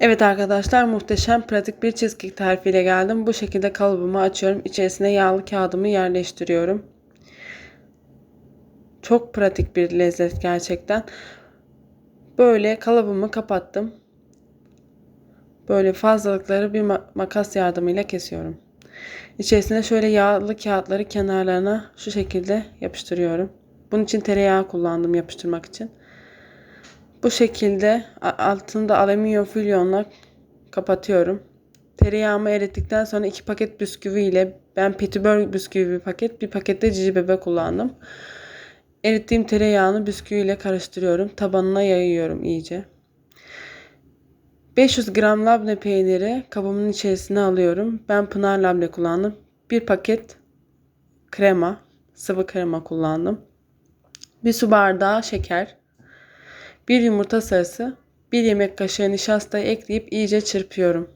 Evet arkadaşlar muhteşem pratik bir cheesecake tarifiyle geldim. Bu şekilde kalıbımı açıyorum. İçerisine yağlı kağıdımı yerleştiriyorum. Çok pratik bir lezzet gerçekten. Böyle kalıbımı kapattım. Böyle fazlalıkları bir makas yardımıyla kesiyorum. İçerisine şöyle yağlı kağıtları kenarlarına şu şekilde yapıştırıyorum. Bunun için tereyağı kullandım yapıştırmak için. Bu şekilde altını da alüminyum fülyonla kapatıyorum. Tereyağımı erittikten sonra iki paket bisküvi ile ben petibör bisküvi bir paket bir pakette cici bebe kullandım. Erittiğim tereyağını bisküvi ile karıştırıyorum. Tabanına yayıyorum iyice. 500 gram labne peyniri kabımın içerisine alıyorum. Ben Pınar labne kullandım. Bir paket krema, sıvı krema kullandım. Bir su bardağı şeker. Bir yumurta sarısı, bir yemek kaşığı nişastayı ekleyip iyice çırpıyorum.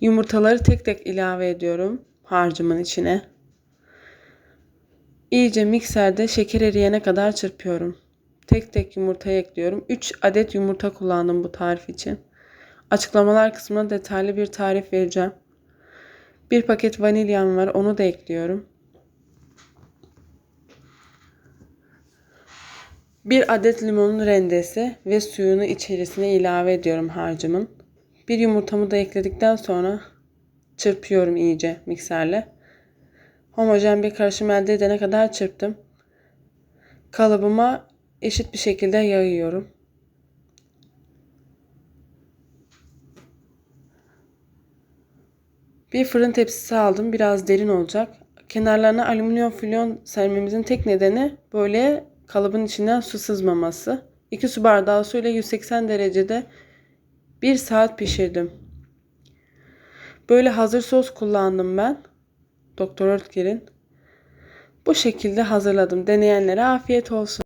Yumurtaları tek tek ilave ediyorum harcımın içine. İyice mikserde şeker eriyene kadar çırpıyorum. Tek tek yumurtayı ekliyorum. 3 adet yumurta kullandım bu tarif için. Açıklamalar kısmına detaylı bir tarif vereceğim. Bir paket vanilyam var onu da ekliyorum. Bir adet limonun rendesi ve suyunu içerisine ilave ediyorum harcımın. Bir yumurtamı da ekledikten sonra çırpıyorum iyice mikserle. Homojen bir karışım elde edene kadar çırptım. Kalıbıma eşit bir şekilde yayıyorum. Bir fırın tepsisi aldım. Biraz derin olacak. Kenarlarına alüminyum fülyon sermemizin tek nedeni böyle kalıbın içinden su sızmaması. 2 su bardağı suyla 180 derecede 1 saat pişirdim. Böyle hazır sos kullandım ben. Doktor Oetker'in. Bu şekilde hazırladım. Deneyenlere afiyet olsun.